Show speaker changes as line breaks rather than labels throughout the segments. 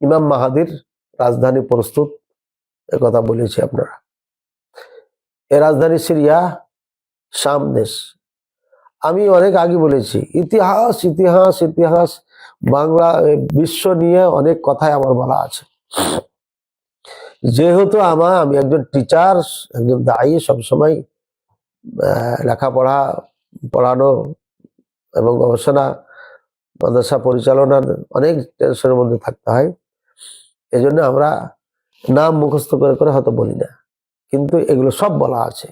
ইমাম মাহাদির রাজধানী প্রস্তুত, এ কথা বলেছি আপনারা। এ রাজধানী সিরিয়া, শাম দেশ। আমি অনেক আগে বলেছি, ইতিহাস ইতিহাস ইতিহাস, বাংলা বিশ্ব নিয়ে অনেক কথাই আমার বলা আছে। যেহেতু আমার আমি একজন টিচার একজন দায়ী সবসময় লেখাপড়া, পড়ানো এবং গবেষণা, মাদ্রাসা পরিচালনার অনেক টেনশনের মধ্যে থাকতে হয়। এই জন্য আমরা নাম মুখস্থ করে করে হয়তো বলি না। কিন্তু এগুলো সব বলা আছে।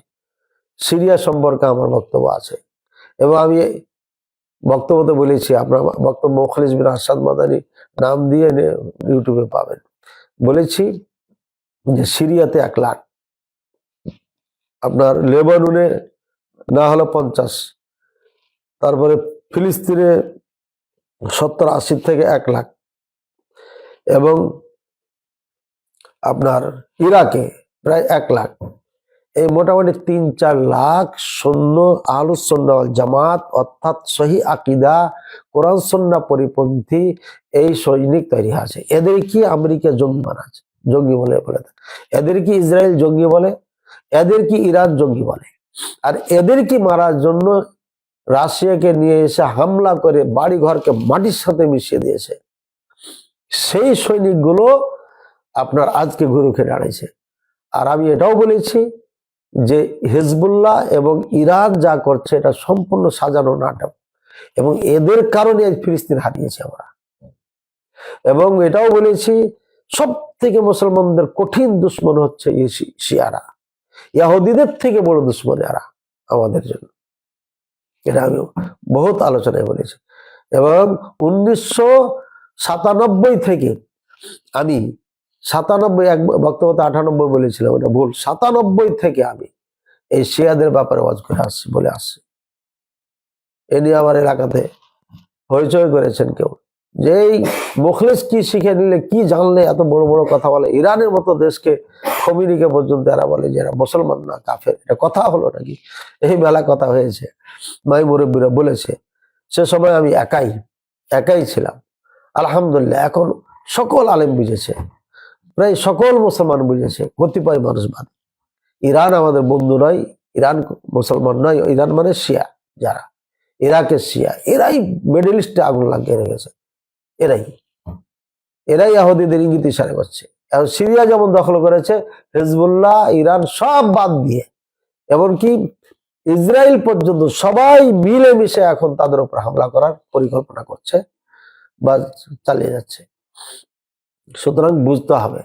সিরিয়া সম্পর্কে আমার বক্তব্য আছে। এবং আমি বক্তব্যতে বলেছি, আপনার বক্তব্য খালিজ বিন আসাদ মাদানি নাম দিয়ে ইউটিউবে পাবেন। বলেছি যে সিরিয়াতে এক লাখ। আপনার লেবাননে না হলে পঞ্চাশ। তারপরে ফিলিস্তিনে সত্তর আশি থেকে এক লাখ। এবং আপনার ইরাকে প্রায় এক লাখ। এই মোটামুটি তিন, চার লাখ সৈন্য আলু সন্না জামাত, অর্থাৎ সহি আকিদা, কোরআন সন্না পরিপন্থী এই সৈনিক তৈরি আছে এদের কি আমেরিকা জঙ্গি বানাচ্ছে? জঙ্গি বলে বলে এদের কি ইসরায়েল জঙ্গি বলে? এদের কি ইরান জঙ্গি বলে? আর এদের কি মারার জন্য রাশিয়াকে নিয়ে এসে হামলা করে বাড়ি ঘরকে মাটির সাথে মিশিয়ে দিয়েছে? সেই সৈনিকগুলো আপনার আজকে খেয়ে দাঁড়িয়েছে আর আমি এটাও বলেছি যে হিজবুল্লাহ এবং ইরান যা করছে, এটা সম্পূর্ণ সাজানো নাটক। এবং এদের কারণে আজ ফিলিস্তিন হারিয়েছে আমরা। এবং এটাও বলেছি সব থেকে মুসলমানদের কঠিন দুশ্মন হচ্ছে শিয়ারা। ইয়াহুদিদের থেকে বড় দুশ্মন এরা, আমাদের জন্য। এটা আমি বহুত আলোচনায় বলেছি। এবং উনিশশো সাতানব্বই থেকে আমি সাতানব্বই এক বক্তব্যতে আটানব্বই বলেছিলাম, ওটা ভুল। সাতানব্বই থেকে আমি এই শিয়াদের ব্যাপারে ওয়াজ করে আসছি বলে আসছি। এ নিয়ে আমার এলাকাতে হইচই করেছেন কেউ। যে এই মুখলেস কি শিখে নিলে, কি জানলে এত বড় বড় কথা বলে? ইরানের মতো দেশকে খমিনিকে পর্যন্ত এরা বলে যে এরা মুসলমান না, কাফের। এটা কথা হলো নাকি? এই মেলা কথা হয়েছে। মাই মুরব্বীরা বলেছে, সে সময় আমি একাই একাই ছিলাম। আলহামদুলিল্লাহ, এখন সকল আলেম বুঝেছে। প্রায় সকল মুসলমান বুঝেছে, কতিপয় মানুষ বাদ। ইরান আমাদের বন্ধু নয়, ইরান মুসলমান নয়, ইরান মানে শিয়া যারা। ইরাকের শিয়া, এরাই মিডল ইস্টে আগুন লাগিয়ে রেখেছে। এরাই। এরাই আহদিদের ইঙ্গিত ইশারে করছে। এখন সিরিয়া যেমন দখল করেছে, হিজবুল্লাহ, ইরান সব বাদ দিয়ে। এমনকি ইসরায়েল পর্যন্ত সবাই মিলেমিশে এখন তাদের উপর হামলা করার পরিকল্পনা করছে বা চালিয়ে যাচ্ছে। সুতরাং বুঝতে হবে।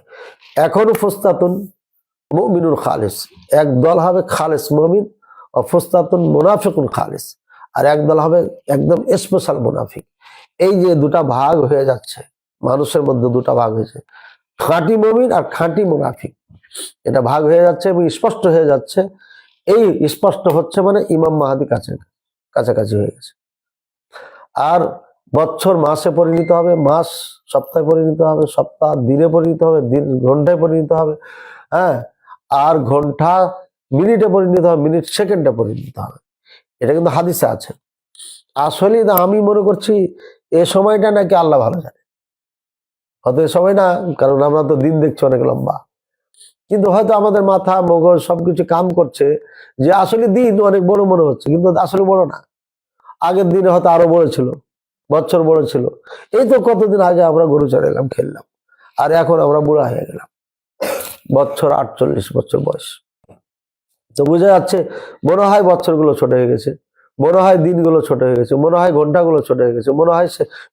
এখনও ফোস্তাতুন মুমিনুল খালিস। এক দল হবে খালেস মমিন ও ফোস্তাতুন মুনাফিকুন খালিস। আর এক দল হবে একদম স্পেশাল মুনাফিক। এই যে দুটা ভাগ হয়ে যাচ্ছে, মানুষের মধ্যে দুটা ভাগ হয়েছে, খাঁটি মমিন আর খাঁটি মুনাফিক। এটা ভাগ হয়ে যাচ্ছে এবং স্পষ্ট হয়ে যাচ্ছে। এই স্পষ্ট হচ্ছে মানে ইমাম মাহাদি কাছে কাছাকাছি হয়ে গেছে। আর বছর মাসে পরিণত হবে, মাস সপ্তাহে পরিণত হবে, সপ্তাহ দিনে পরিণত হবে, দিন ঘন্টায় পরিণত হবে হ্যাঁ? আর ঘণ্টা মিনিটে পরিণত হবে, মিনিট সেকেন্ডে পরিণত হবে। এটা কিন্তু হাদিসে আছে। আসলে আমি মনে করছি এ সময়টা নাকি আল্লাহ ভালো জানে। হয়তো এ সময় না, কারণ আমরা তো দিন দেখছি অনেক লম্বা। কিন্তু হয়তো আমাদের মাথা, মগজ সবকিছু কাম করছে যে আসলে দিন অনেক বড় মনে হচ্ছে, কিন্তু আসলে বড় না। আগের দিনে হয়তো আরও বড় ছিল। বছর বড় ছিল। এই তো কতদিন আগে আমরা গরু চড়াইলাম, খেললাম। আর এখন আমরা বুড়া হয়ে গেলাম। বছর আটচল্লিশ বছর বয়স। তো বোঝা যাচ্ছে, মনে হয় বছরগুলো ছোট হয়ে গেছে। মনে হয় দিনগুলো ছোট হয়ে গেছে। মনে হয় ঘন্টাগুলো ছোট হয়ে গেছে। মনে হয়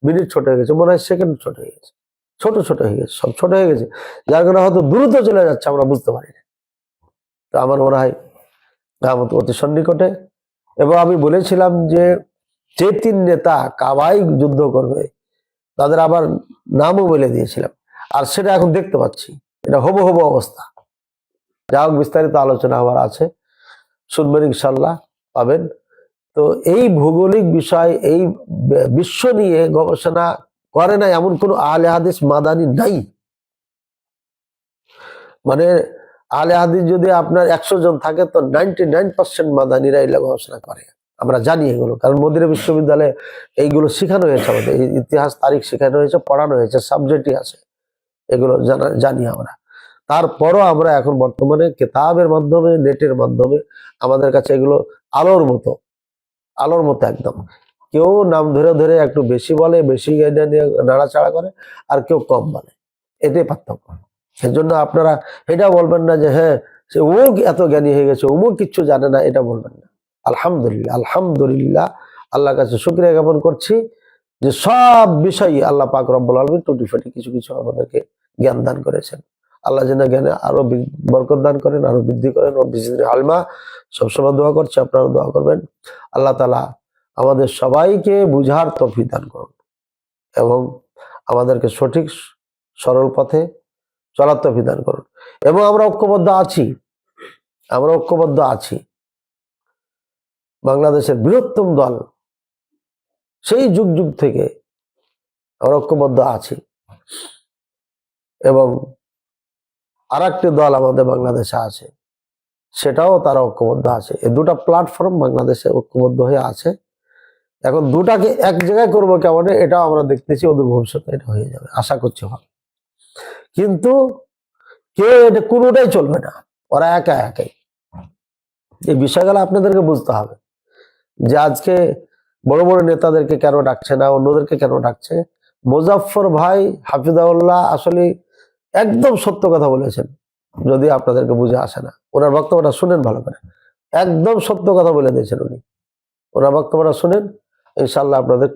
মিনিট ছোট হয়ে গেছে। মনে হয় সেকেন্ড ছোট হয়ে গেছে। ছোট ছোট হয়ে গেছে। সব ছোট হয়ে গেছে। যার কারণে হয়তো দ্রুত চলে যাচ্ছে, আমরা বুঝতে পারি না। তো আমার মনে হয় কামত অতি সন্নিকটে। এবং আমি বলেছিলাম যে যে তিন নেতা কাবাই যুদ্ধ করবে, তাদের আবার নামও বলে দিয়েছিলাম। আর সেটা এখন দেখতে পাচ্ছি, এটা হব হব অবস্থা। যা হোক, বিস্তারিত আলোচনা আমার আছে, শুনবেন ইনশাল্লাহ, পাবেন। তো এই ভৌগোলিক বিষয়, এই বিশ্ব নিয়ে গবেষণা করে না এমন কোন আলে হাদিস মাদানি নাই। মানে আলে হাদিস যদি আপনার একশো জন থাকে, তো নাইনটি নাইন পার্সেন্ট মাদানিরা এগুলো গবেষণা করে। আমরা জানি এগুলো। কারণ মদিনা বিশ্ববিদ্যালয়ে এইগুলো শেখানো হয়েছে আমাদের। ইতিহাস, তারিখ শেখানো হয়েছে, পড়ানো হয়েছে সাবজেক্টই আছে। এগুলো জানা জানি আমরা। তারপরও আমরা এখন বর্তমানে কেতাবের মাধ্যমে, নেটের মাধ্যমে আমাদের কাছে এগুলো আলোর মতো। আলোর মতো একদম। কেউ নাম ধরে ধরে একটু বেশি বলে, বেশি নিয়ে নাড়াচাড়া করে, আর কেউ কম বলে। এটাই পার্থক্য। সেই জন্য আপনারা এটা বলবেন না যে হ্যাঁ সে ও এত জ্ঞানী হয়ে গেছে, অমুক কিচ্ছু জানে না। এটা বলবেন না। আলহামদুলিল্লাহ আলহামদুলিল্লাহ, আল্লাহর কাছে শুক্রিয়া জ্ঞাপন করছি যে সব বিষয়ই আল্লাহ পাক রব্বুল আলমী টুটি ফাটি কিছু কিছু আমাদেরকে জ্ঞান দান করেছেন। আল্লাহ যেন জ্ঞানে আরও বরকত দান করেন, আরও বৃদ্ধি করেন। ও বিজির আলমা সবসময় দোয়া করছে আপনারা দোয়া করবেন। আল্লাহ তালা আমাদের সবাইকে বুঝার তফি দান করুন এবং আমাদেরকে সঠিক, সরল পথে চলার তফি দান করুন। এবং আমরা ঐক্যবদ্ধ আছি, আমরা ঐক্যবদ্ধ আছি। বাংলাদেশের বৃহত্তম দল। সেই যুগ যুগ থেকে ঐক্যবদ্ধ আছি। এবং আর দল আমাদের বাংলাদেশে আছে, সেটাও তারা ঐক্যবদ্ধ আছে। এই দুটা প্ল্যাটফর্ম বাংলাদেশে ঐক্যবদ্ধ হয়ে আছে। এখন দুটাকে এক জায়গায় করব কেমন? এটাও আমরা দেখতেছি, ওদের ভবিষ্যতে এটা হয়ে যাবে, আশা করছি হবে কিন্তু কেউ এটা কোনোটাই চলবে না, ওরা একা একাই। এই বিষয়গুলো আপনাদেরকে বুঝতে হবে। যে আজকে বড় বড় নেতাদেরকে কেন ডাকছে না, অন্যদেরকে কেন ডাকছে? মুজাফর ভাই হাফিজাউল্লাহ আসলে একদম সত্য কথা বলেছেন, যদি আপনাদেরকে বুঝে আসে না। ওনার বক্তব্যটা শুনেন ভালো করে। একদম সত্য কথা বলে দিয়েছেন উনি। ওনার বক্তব্যটা শুনেন ইনশাল্লাহ আপনাদের